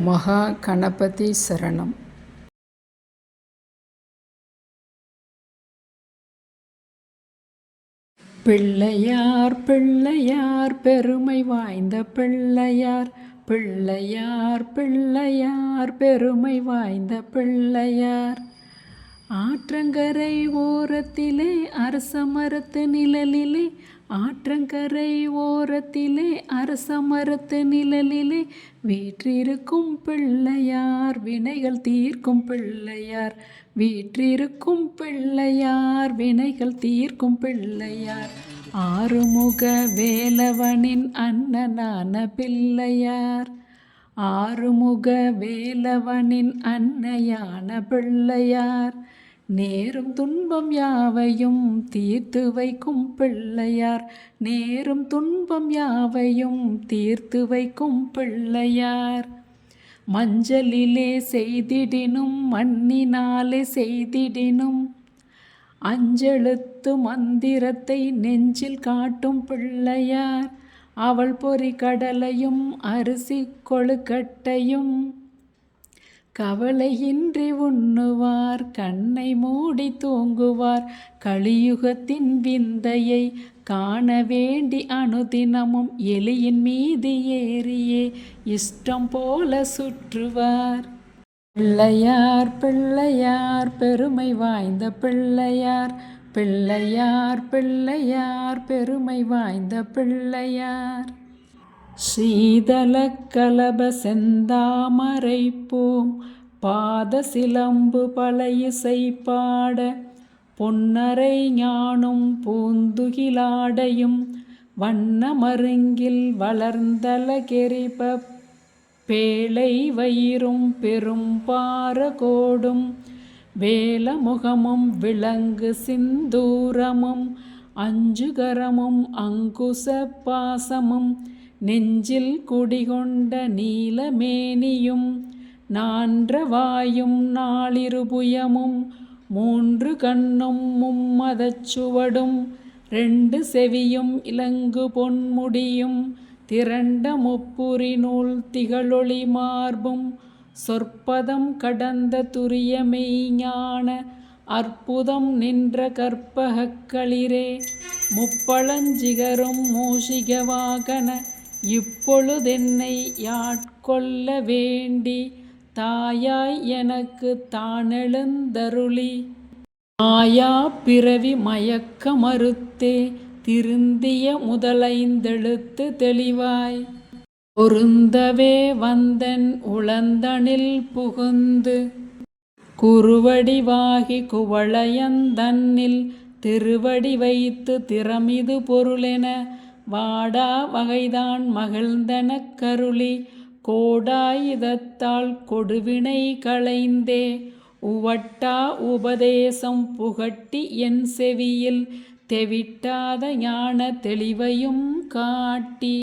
மகா கணபதி சரணம். பிள்ளையார் பிள்ளையார் பெருமை வாய்ந்த பிள்ளையார். பிள்ளையார் பிள்ளையார் பெருமை வாய்ந்த பிள்ளையார். ஆற்றங்கரை ஓரத்திலே அரச மரத்து நிழலிலே ஆற்றங்கரை ஓரத்திலே அரச மரத்து நிழலிலே வீற்றிருக்கும் பிள்ளையார் வினைகள் தீர்க்கும் பிள்ளையார் வீற்றிருக்கும் பிள்ளையார் வினைகள் தீர்க்கும் பிள்ளையார். ஆறுமுக வேலவனின் அண்ணனான பிள்ளையார் ஆறுமுக வேலவனின் அன்னையான பிள்ளையார் நேரும் துன்பம் யாவையும் தீர்த்து வைக்கும் பிள்ளையார். நேரும் துன்பம் யாவையும் தீர்த்து வைக்கும் பிள்ளையார். மஞ்சளிலே செய்திடினும் மண்ணினாலே செய்திடினும் அஞ்செழுத்து மந்திரத்தை நெஞ்சில் காட்டும் பிள்ளையார். அவள் பொறி கடலையும் அரிசி கொழுக்கட்டையும் கவலையின்றி உண்ணுவார் கண்ணை மூடி தூங்குவார் கலியுகத்தின் விந்தையை காண வேண்டி அனுதினமும் எலியின் மீது ஏறியே இஷ்டம் போல சுற்றுவார். பிள்ளையார் பிள்ளையார் பெருமை வாய்ந்த பிள்ளையார் பிள்ளையார் பிள்ளையார் பெருமை வாய்ந்த பிள்ளையார். சீதல கலப செந்தாமரை பூம் பாத சிலம்பு பழையிசை பாட பொன்னரை ஞானும் பூந்துகிலாடையும். வண்ண மருங்கில் வளர்ந்தலகெரிப பேழை வயிறும் பெரும் பாரகோடும் வேலமுகமும் விலங்கு சிந்தூரமும். அஞ்சுகரமும் அங்குச பாசமும். நெஞ்சில் குடிகொண்ட நீலமேனியும் நான்ற வாயும் நாளிருபுயமும் மூன்று கண்ணும் மும்மதச்சுவடும் ரெண்டு செவியும் இலங்கு பொன்முடியும் திரண்ட முப்புரி நூல் திகழொளி மார்பும் சொற்பதம் கடந்த துரியமெய் ஞான அற்புதம் நின்ற கற்பகக்களிரே முப்பழஞ்சிகரும் மூஷிகவாகன இப்பொழுதென்னை யாட்கொள்ள வேண்டி தாயாய் எனக்கு தானெழுந்தருளி. மாயா பிறவி மயக்க மறுத்தே திருந்திய முதலைந்தெழுத்து தெளிவாய். பொருந்தவே வந்தன் உளந்தனில் புகுந்து குறுவடிவாகி குவளையந்தன்னில் திருவடி வைத்து திறமிது பொருளென வாடா வகைதான் மகிழ்ந்தனக் கருளி கோடாயுதத்தால் கொடுவினை களைந்தே. உவட்டா உபதேசம் புகட்டி என் செவியில் தெவிட்டாத ஞான தெளிவையும் காட்டி.